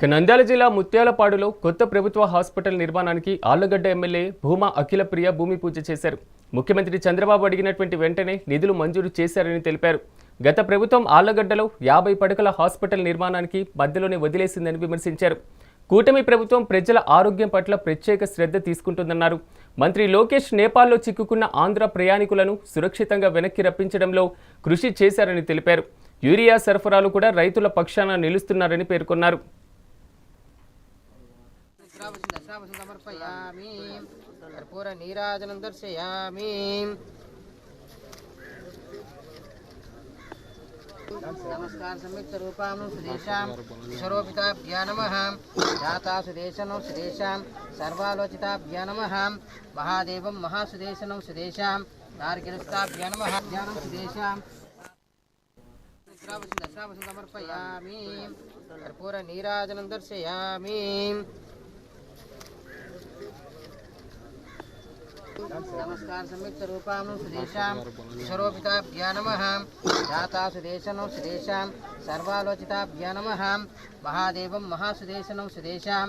ఇక నంద్యాల జిల్లా ముత్యాలపాడులో కొత్త ప్రభుత్వ హాస్పిటల్ నిర్మాణానికి ఆళ్ళగడ్డ ఎమ్మెల్యే భూమా అఖిలప్రియ భూమి పూజ చేశారు. ముఖ్యమంత్రి చంద్రబాబు అడిగినటువంటి వెంటనే నిధులు మంజూరు చేశారని తెలిపారు. గత ప్రభుత్వం ఆళ్ళగడ్డలో యాభై పడకల హాస్పిటల్ నిర్మాణానికి మధ్యలోనే వదిలేసిందని విమర్శించారు. కూటమి ప్రభుత్వం ప్రజల ఆరోగ్యం పట్ల ప్రత్యేక శ్రద్ధ తీసుకుంటుందన్నారు. మంత్రి లోకేష్ నేపాల్లో చిక్కుకున్న ఆంధ్ర ప్రయాణికులను సురక్షితంగా వెనక్కి రప్పించడంలో కృషి చేశారని తెలిపారు. యూరియా సరఫరాలు కూడా రైతుల పక్షాన నిలుస్తున్నారని పేర్కొన్నారు. तावसं समर्पयामि कर्पूरनीराजनं दर्शयामि नमस्कार सम्यक् स्वरूपां सुदेशां स्वरूपिताभ्या नमः जाता सुदेशनं सुदेशां सर्वालोचिताभ्या नमः महादेवं महासुदेशनं सुदेशां नारकिलस्ताभ्या नमः ज्ञानं सुदेशां दशावसं समर्पयामि कर्पूरनीराजनं दर्शयामि సమర్పయామి కర్పూర నీరాజనం దర్శయామి నమస్కార సంయుక్త రూపాం సుదేశాం స్వరూపితాభ్యా నమ జాతా సుదేశనం సుదేశాం సర్వాలోచితాభ్యా నమ మహాదేవం మహాసుదేశనం సుదేశాం